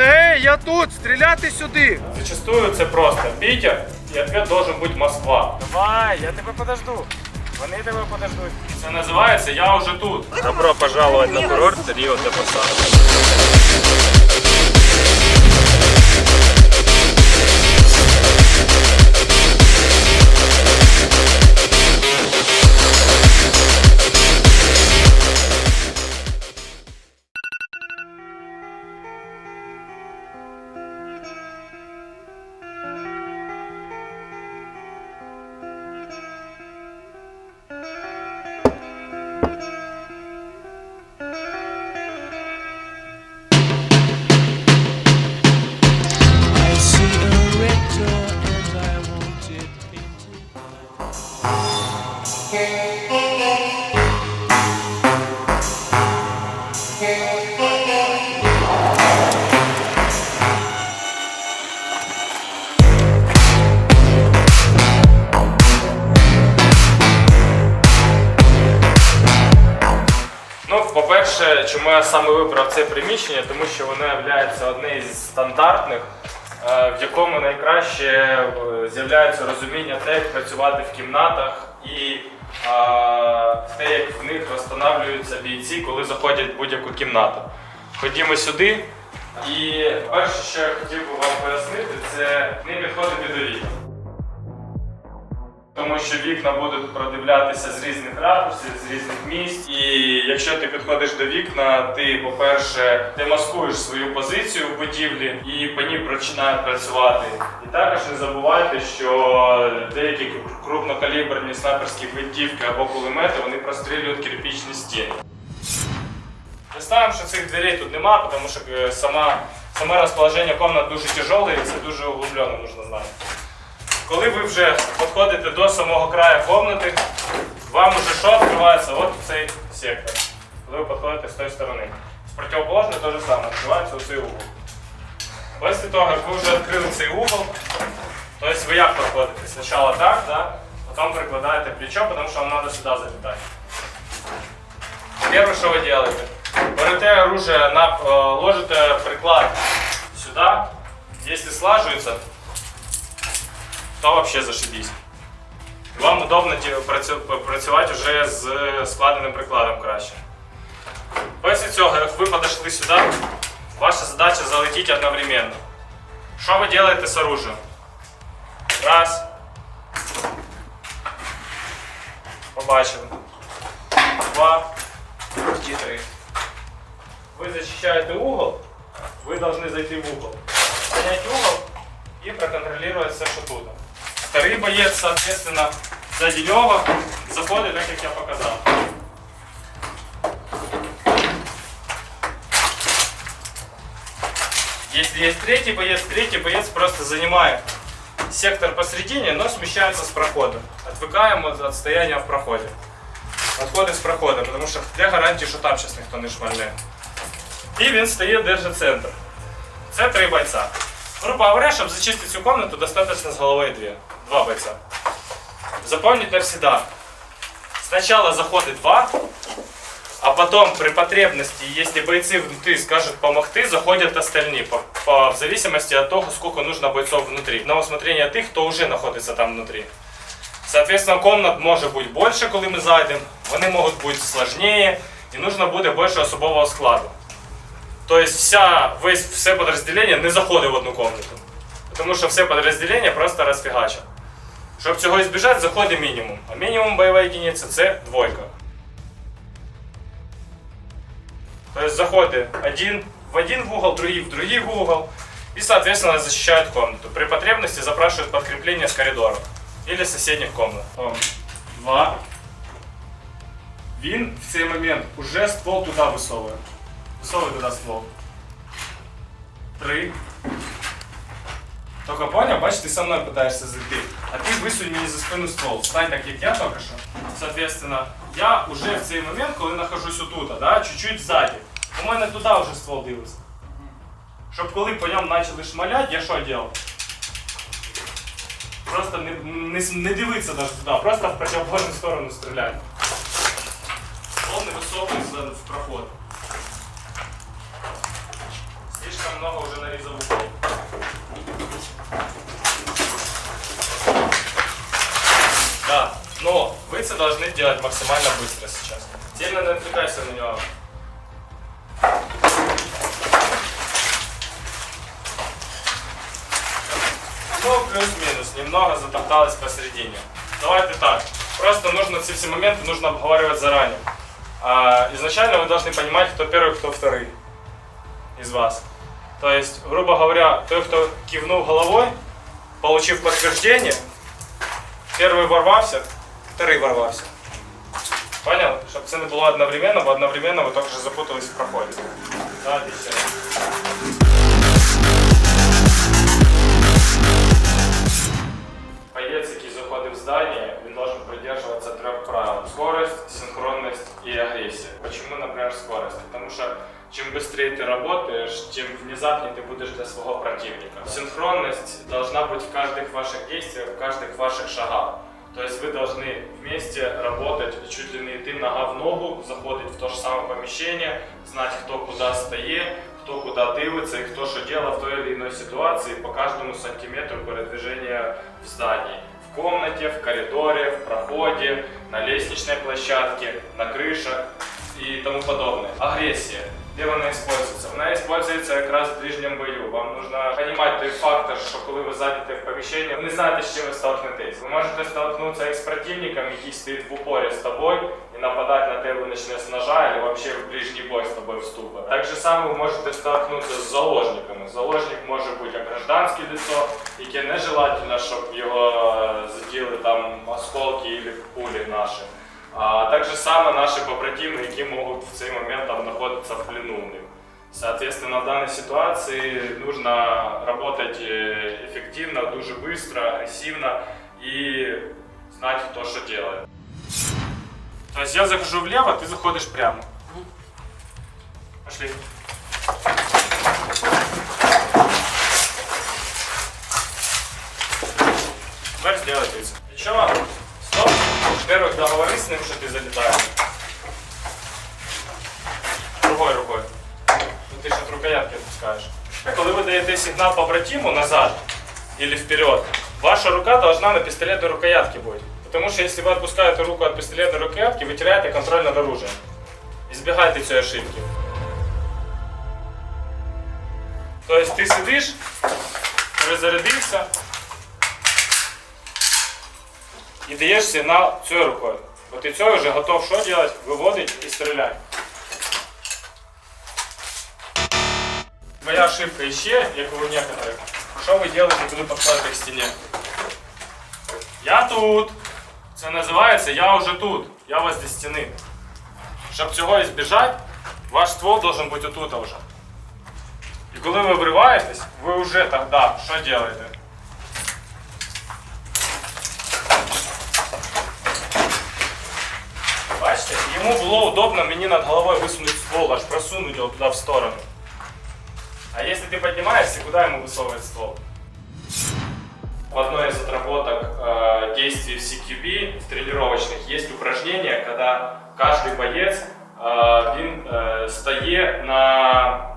Ей, я тут! Стріляти сюди! Зачастую це просто Питер, і ответ должен бути Москва. Давай, я тебе подожду. Вони тебе подождуть. Це називається Я уже тут. Добро пожаловать на курорт Рио де Посадо. По-перше, чому я саме вибрав це приміщення, тому що воно є одне із стандартних, е, в якому найкраще е, з'являється розуміння те, як працювати в кімнатах і е, те, як в них встановлюються бійці, коли заходять в будь-яку кімнату. Ходімо сюди. І перше, що я хотів би вам пояснити, це не підходити до вікна. Тому що вікна будуть продивлятися з різних ракурсів, з різних місць. І якщо ти підходиш до вікна, ти, по-перше, демаскуєш свою позицію в будівлі і по ній починає працювати. І також не забувайте, що деякі крупнокаліберні снайперські гвинтівки або кулемети вони прострілюють кирпичні стіни. Представимо, що цих дверей тут нема, тому що е, сама, саме розположення комнат дуже тяжеле і це дуже углублено, нужно знати. Коли ви вже підходите до самого краю комнати, вам уже що відкривається от цей сектор. Коли ви підходите з тої сторони. З противоположної те ж саме, відкривається оцей угол. Після того, як ви вже відкрили цей угол, то есть ви як проходите? Спочатку так, да? потім прикладаєте плечо, тому що вам треба сюди залітати. Перше, що ви робите? Берете оружие, э, ложите приклад сюда. Если слаживается, то вообще зашибись. Вам удобно ті- працю- працювати вже з складеним прикладом краще. Після цього, як ви підійшли сюди, ваша задача залетіти одновременно. Що ви робите з оружием? Раз. Побачили. Два. Три. Вы защищаете угол, вы должны зайти в угол, занять угол и проконтролировать все, что тут. Второй боец, соответственно, сзади него заходит, так как я показал. Если есть третий боец, третий боец просто занимает сектор посередине, но смещается с прохода. Отвыкаем от отстояния в проходе. Отходи з проходу, тому що для гарантії, що там зараз ніхто не шмальне. І він стоїть, держить центр. Це три бойця. Грубо говоря, щоб зачистити цю комнату, достаточно з головою дві. Два бойця. Запомнить навсегда. Сначала заходит два, а потом при потребности, если бойцы внутри скажут помогти, заходят остальные, по, по- в зависимости от того, сколько нужно бойцов внутри. На усмотрение тих, хто вже знаходиться там внутри. Соответственно, комнат може бути більше, коли ми зайдемо, вони можуть бути сложнее, і нужно буде більше особового складу. Тобто вся, весь, все підрозділення не заходить в одну комнату. Тому що все підрозділення просто розфігачить. Щоб цього збіжати, заходить мінімум. А мінімум бойової единиці це двойка. Тобто заходить один в один в угол, другий в другий в угол. И, соответственно, защищают комнату. При потребности запрашивают подкрепление с коридора или соседних комнат. Два. Він в цей момент уже ствол туди висовує. Висовує туди ствол. Три. Только понял, бачиш, ти со мною питаєшся зайти. А ти висунь мені за спину ствол. Стань так, як я тільки що. Соответственно, я уже в цей момент, коли нахожусь отут, да, чуть-чуть ззаді. У мене туди вже ствол дивиться. Щоб коли по ньому почали шмалять, я що робив? Просто не, не, с- не дивитися навіть туди, просто в противоположну сторону стріляти. Ствол не висовується в проход. слишком много уже нарезов Это должны делать максимально быстро сейчас. Сильно не отвлекайся на него. Ну, плюс-минус, немного затопталось посередине. Давайте так. Просто нужно все все моменты нужно обговаривать заранее. А, изначально вы должны понимать, кто первый, кто второй из вас. То есть, грубо говоря, той, кто кивнул головой, получив подтверждение, первый ворвався, второй ворвався. Понял? Щоб це не було одновременно, бо одновременно ви також запутались в проході. Давайте ще раз. Боєць, який заходить в здание, він должен придерживаться трех правил. Скорость, синхронность и агрессия. Почему, например, скорость? Потому что чем быстрее ты работаешь, тем внезапнее ты будешь для своего противника. Синхронность должна быть в каждых ваших действиях, в каждых ваших шагах. То есть вы должны вместе работать, чуть ли не идти нога в ногу, заходить в то же самое помещение, знать, кто куда стоит, кто куда дивиться и кто что делал в той или иной ситуации по каждому сантиметру передвижения в здании. В комнате, в коридоре, в проходе, на лестничной площадке, на крышах и тому подобное. Агрессия. Де вона используется? Вона используется как раз в ближнем бою. Вам нужно понимать той фактор, що коли ви зайдете в поміщення, ви не знаєте, з чим ви столкнетесь. Ви можете столкнутися з противником, який стоїть в упорі з тобою і нападати на тебе почне з ножа, або вообще в ближній бой з тобою вступить. Так само ви можете столкнутися з заложниками. Заложник може бути як гражданське лицо, яке нежелательно, щоб його е, заділи там осколки або пулі наші. А также само наши побратимы, які могут в цей момент там находиться в плену. Соответственно, в данной ситуации нужно работать э, эффективно, дуже быстро, агрессивно и знать, кто что делает. То есть я захожу влево, ты заходишь прямо. Пошли. Теперь сделай. Ничего, стоп. Во-первых, договорись с ним, что ты залетаешь. Другой рукой. Ну ти ж от рукоятки відпускаєш. Коли ви даєте сигнал побратиму назад или вперед, ваша рука должна на пистолетной рукоятке быть. Потому что если вы отпускаете руку от пистолетной рукоятки, вы теряете контроль над оружием. Избегайте цієї ошибки. То есть ти сидиш, перезарядився і даєш сигнал цією рукою. Бо ти цією вже готов що робити? Виводить і стріляти. Твоя ошибка ще, як у некоторых. Що ви робите, коли підходите к стіні? Я тут. Це називається я вже тут. Я вас возле стіни. Щоб цього ізбіжати, ваш ствол должен бути отут вже. І коли ви вриваєтесь, ви вже тоді що робите? йому було удобно мені над головою висунути ствол, аж просунути його туди в сторону. А если ты поднимаешься, куда ему высовывать ствол? В одной из отработок э, действий в CQB, в тренировочных, есть упражнение, когда каждый боец э, він, э, стає на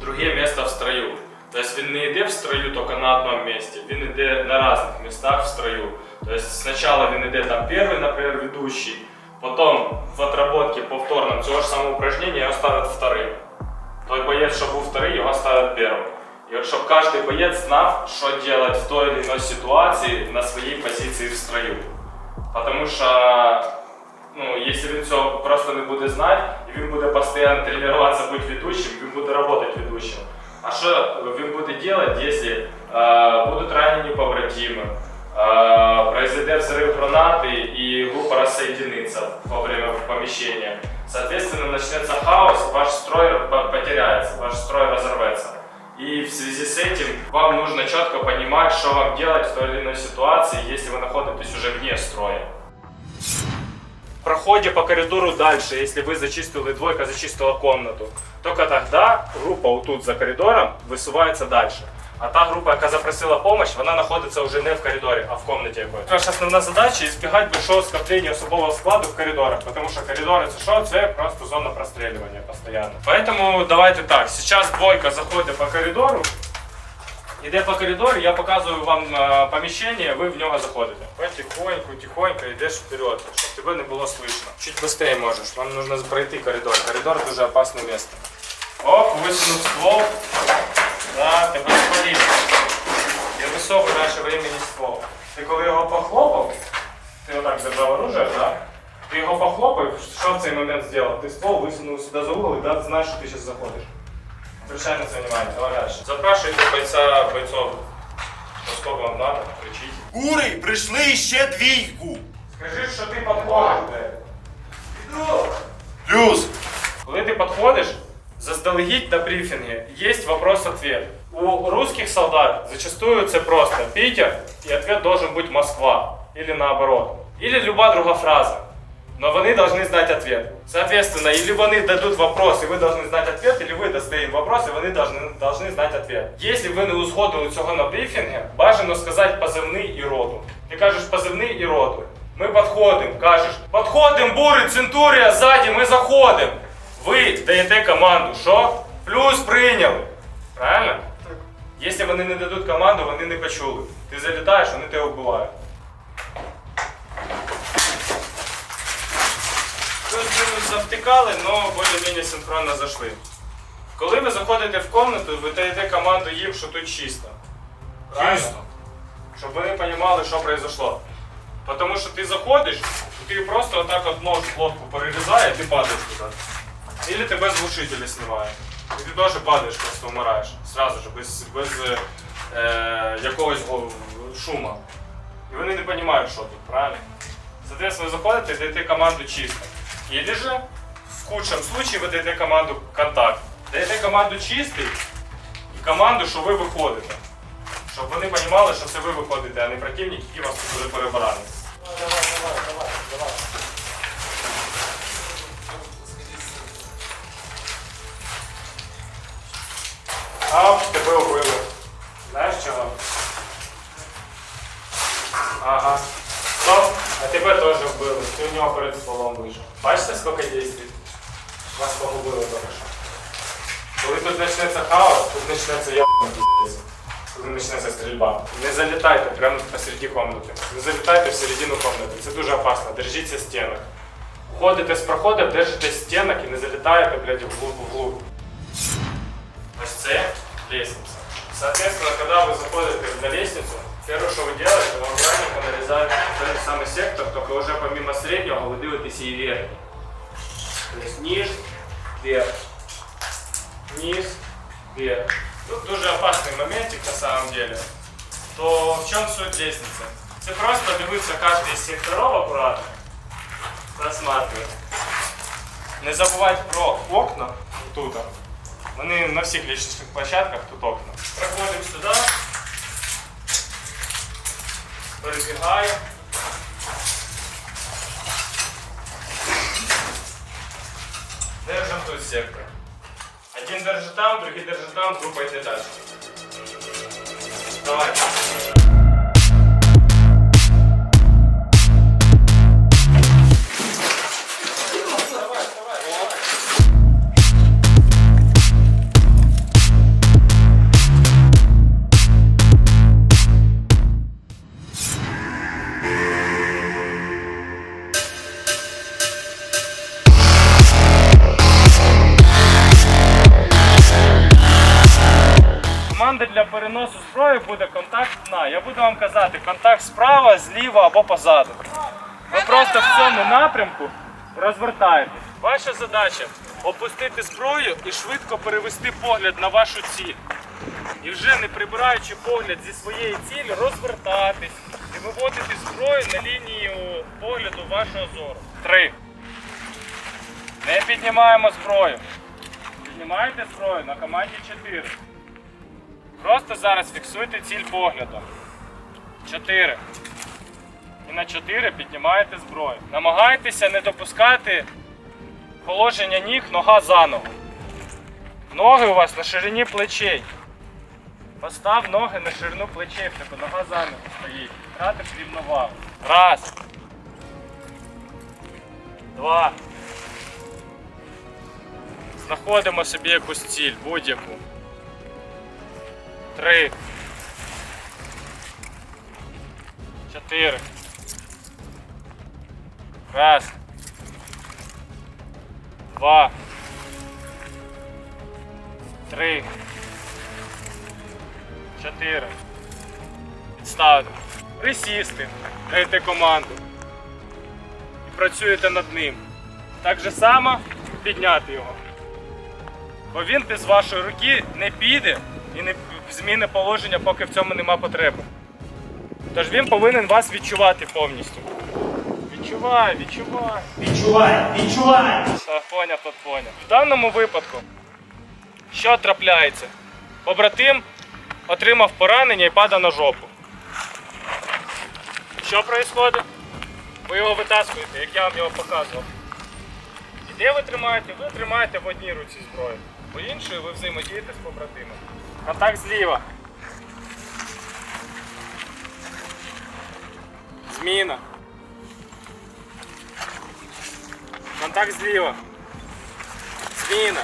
друге место в строю. То есть він не йде в строю тільки на одному місці, він йде на різних містах в строю. То есть спочатку він йде там перший, наприклад, ведущий, потім в отработке повторно цього ж самого упражнения його ставлять вторым. Той боєць, що був вторий, його ставлять першим. І от щоб кожен боєць знав, що робити в той чи іншій ситуації на своїй позиції в строю. Тому що, ну, якщо він цього просто не буде знати, і він буде постійно тренуватися бути ведучим, він буде працювати ведучим. А що він буде робити, якщо е, будуть ранені побратими, э, произойдет взрыв гранаты и группа рассоединится во время помещения. Соответственно, начнется хаос, ваш строй по- потеряется, ваш строй разорвется. И в связи с этим вам нужно четко понимать, что вам делать в той или иной ситуации, если вы находитесь уже вне строя. В проходе по коридору дальше, если вы зачистили, двойка зачистила комнату, только тогда группа вот тут за коридором высувается дальше. А та група, яка запросила допомогу, вона знаходиться вже не в коридорі, а в кімнаті якоїсь. Наша основна задача избегать большого скопления особового складу в коридорах, потому що коридори це що? Це просто зона прострілювання постійно. Поэтому давайте так, сейчас двойка заходить по коридору, Іде по коридору, я показую вам е, поміщення, ви в нього заходите. Потихоньку, тихонько йдеш вперед, щоб тебе не було слышно. Чуть быстрее можеш, вам нужно пройти коридор. Коридор дуже опасне місце. Оп, висунув ствол. Да, тебе спалили. Я висовую наше времени ствол. Ти коли його похлопав, ти отак держав оружие, так? Ти його похлопав, що в цей момент зробив? Ти ствол висунув сюди за угол і да, знаєш, що ти зараз заходиш. Обращай на це внимание, давай дальше. Запрашивайте бойця, бойцов. Сколько вам надо, кричіть. Кури, прийшли ще двійку. Скажи, що ти підходиш, блядь. Плюс. Коли ти підходиш, заздалегідь на брифінгі є вопрос-ответ. У русских солдат зачастую це просто Питер, і ответ должен бути Москва. Или наоборот. Или люба друга фраза. Но вони должны знать ответ. Соответственно, или вони дадуть вопрос, і ви должны знать ответ, или ви дасте їм вопрос, і вони должны, должны знать ответ. Якщо ви не узгодили цього на брифінгі, бажано сказати позивний і роту. Ти кажеш позивний і роту. Ми підходимо, кажеш, підходимо, бури, центурія, ззаді, ми заходимо. Ви даєте команду, що? Плюс прийняли. Правильно? Якщо вони не дадуть команду, вони не почули. Ти залітаєш, вони тебе вбивають. Плюс-мінус завтикали, але більш-менш синхронно зайшли. Коли ви заходите в кімнату, ви даєте команду їм, що тут чисто. Правильно? Чисто. Щоб вони розуміли, що произошло. Потому що ти заходиш, ти просто отак от нож в лодку перерізає, і ти падаєш туди. Или тебе з глушителя знімає. І ти теж падаєш, просто вмираєш. Сразу же, без, без е, якогось го- шума. І вони не розуміють, що тут, правильно? Соответственно, заходите і даєте команду чисто. Или же, в худшем случае, ви даєте команду контакт. Даєте команду чистий і команду, що ви виходите. Щоб вони розуміли, що це ви виходите, а не противник, який вас тут буде перебирати. А, тебе вбили. Знаєш чого? Ага. Стоп, а тебе теж вбили. Ти у нього перед стволом вийшов. Бачите, скільки дійствій? Вас погубили що. Коли тут почнеться хаос, тут почнеться ябаний піздець. Коли почнеться стрільба. Не залітайте прямо посередині кімнати. Не залітайте в середину кімнати. Це дуже опасно. Держіться стінок. Ходите з проходу, держитесь стінок і не залітаєте, блядь, вглуб вглуб. Лестница. Соответственно, когда вы заходите на лестницу, первое, что вы делаете, вам аккуратненько нарезают тот же самый сектор, только уже помимо среднего вы дивитесь и вверх. То есть низ, вверх, низ, вверх. Тут дуже опасный моментик на самом деле. То в чем суть лестницы? Це просто дивитися каждый из секторов аккуратно, просматривать. Не забувайте про окна тут. Вони на всіх лестничних площадках тут окна. Проходимо сюди. Перебігаємо. Держим тут сектор. Один держит там, другий держит там, группа йде далі. Давай. Або позаду. Ви просто в цьому напрямку розвертаєтесь. Ваша задача опустити зброю і швидко перевести погляд на вашу ціль. І вже не прибираючи погляд зі своєї цілі, розвертатись і виводити зброю на лінію погляду вашого зору. Три. Не піднімаємо зброю. Піднімаєте зброю на команді 4. Просто зараз фіксуйте ціль поглядом. 4. І на 4 піднімаєте зброю. Намагайтеся не допускати положення ніг нога за ногу. Ноги у вас на ширині плечей. Постав ноги на ширину плечей, тебе нога заміна стоїть. Втратив рівновагу. Раз. Два. Знаходимо собі якусь ціль, будь-яку. Три. Чотири. Раз. Два. Три. Чотири. Підставити. Присісти. Даєте команду. І працюєте над ним. Так же само підняти його. Бо він без вашої руки не піде і не зміни положення, поки в цьому нема потреби. Тож він повинен вас відчувати повністю. Відчувай, відчувай. Відчувай, відчувай! Поняв, тут поняв. В даному випадку, що трапляється? Побратим отримав поранення і падає на жопу. Що відбувається? Ви його витаскуєте, як я вам його показував. І де ви тримаєте? Ви тримаєте в одній руці зброю. По іншої ви взаємодієте з побратимом. Контакт зліва. Зміна. Контакт зліва. Зміна.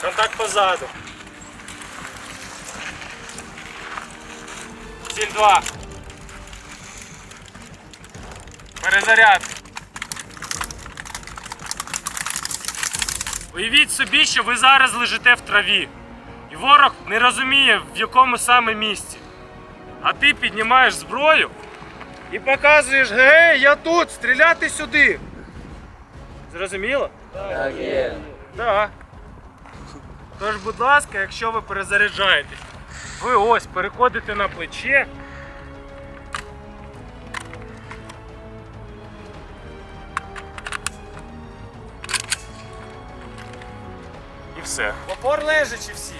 Контакт позаду. Ціль 2. Перезаряд. Уявіть собі, що ви зараз лежите в траві. І ворог не розуміє, в якому саме місці. А ти піднімаєш зброю І показуєш, гей, я тут, стріляти сюди. Зрозуміло? Так є. Так. Тож, будь ласка, якщо ви перезаряджаєтесь, ви ось переходите на плече. І все. Опор лежачи всі.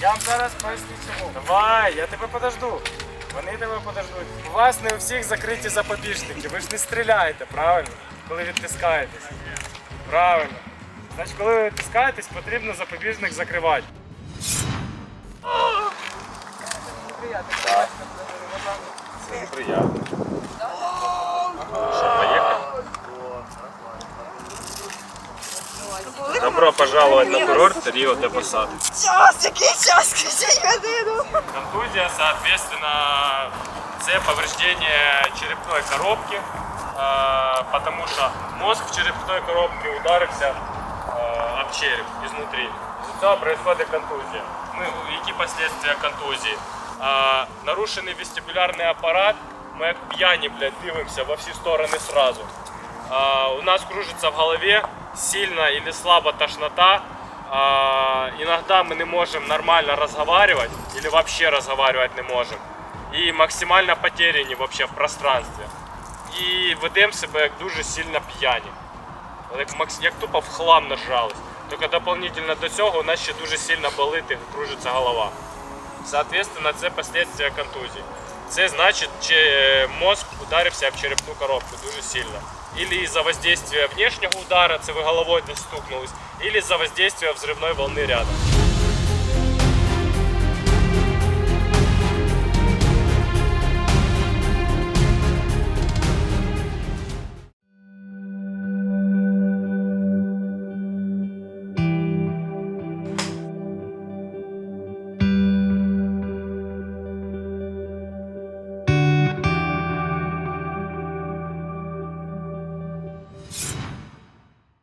Я вам зараз поясню чому. Давай, я тебе подожду. Вони тебе подождуть. У вас не у всіх закриті запобіжники. Ви ж не стріляєте, правильно? Коли відтискаєтесь. Правильно. Значить, коли ви відтискаєтесь, потрібно запобіжник закривати. Це неприємно. Що, поїхали? Добро пожаловать на курорт Рио де Посад. Час, який час, скажіть годину. Контузия, соответственно, це повреждение черепной коробки, э, потому что мозг в черепной коробке ударився э, об череп изнутри. Из-за цього происходит контузія. Ми, які последствия контузії? А, нарушений вестибулярний апарат, ми як п'яні, блядь, дивимося во всі сторони сразу. А, у нас кружится в голове сильно или слабо тошнота. Иногда мы не можем нормально разговаривать или вообще разговаривать не можем. І максимально потеряні вообще в пространстві. І ведемо себе як дуже сильно п'яні. Як, як тупо в хлам нажрались. Тільки дополнительно до цього у нас ще дуже сильно болить і кружиться голова. Соответственно, це последствия контузії. Це значить, чи е, мозг ударився об черепну коробку дуже сильно. Или из-за воздействия внешнего удара, це ви головою десь стукнулись, или из-за воздействия взрывной волны рядом.